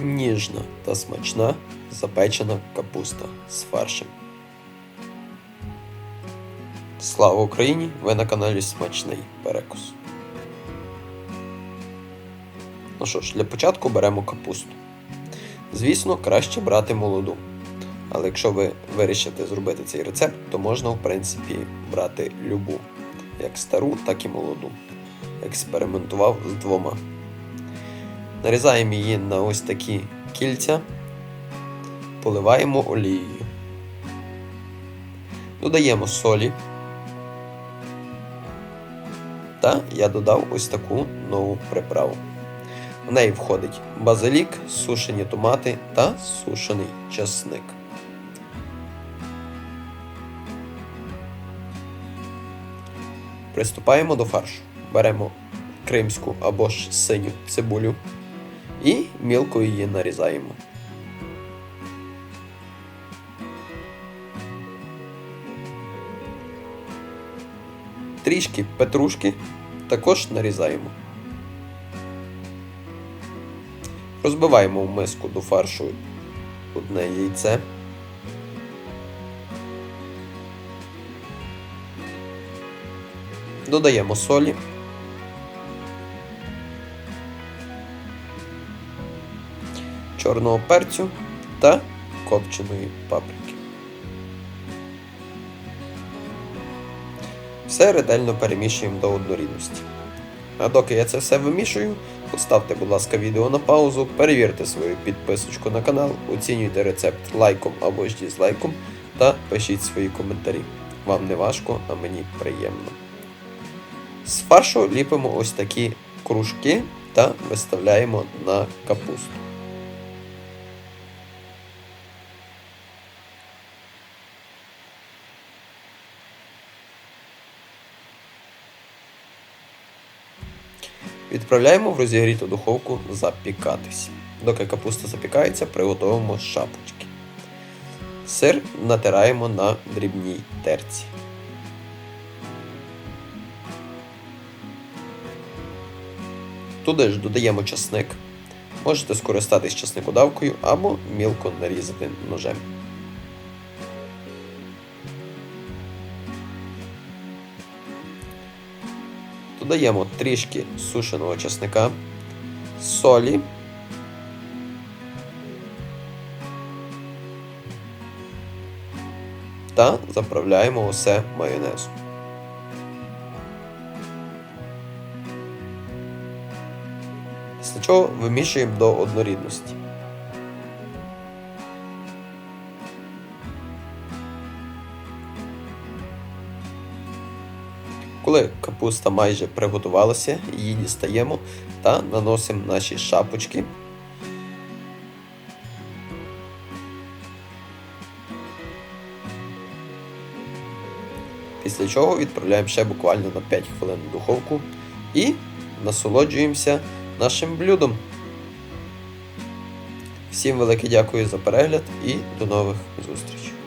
Ніжна та смачна запечена капуста з фаршем. Слава Україні! Ви на каналі Смачний Перекус. Ну що ж, для початку беремо капусту. Звісно, краще брати молоду. Але якщо ви вирішите зробити цей рецепт, то можна, в принципі, брати любу, як стару, так і молоду. Експериментував з двома. Нарізаємо її на ось такі кільця, поливаємо олією. Додаємо солі. Та я додав ось таку нову приправу. В неї входить базилік, сушені томати та сушений часник. Приступаємо до фаршу. Беремо кримську або ж синю цибулю і мілко її нарізаємо. Трішки петрушки також нарізаємо. Розбиваємо в миску до фаршу одне яйце. Додаємо солі. Чорного перцю та копченої паприки. Все ретельно перемішуємо до однорідності. А доки я це все вимішую, поставте, будь ласка, відео на паузу, перевірте свою підписочку на канал, оцінюйте рецепт лайком або ж дізлайком та пишіть свої коментарі. Вам не важко, а мені приємно. З фаршу ліпимо ось такі кружки та виставляємо на капусту. Відправляємо в розігріту духовку запікатись. Доки капуста запікається, приготуємо шапочки. Сир натираємо на дрібній терці. Туди ж додаємо часник. Можете скористатись часникодавкою або мілко нарізати ножем. Додаємо трішки сушеного часника, солі. Та заправляємо усе майонезом. Після чого вимішуємо до однорідності. Коли капуста майже приготувалася, її дістаємо та наносимо наші шапочки. Після чого відправляємо ще буквально на 5 хвилин в духовку і насолоджуємося нашим блюдом. Всім велике дякую за перегляд і до нових зустрічей!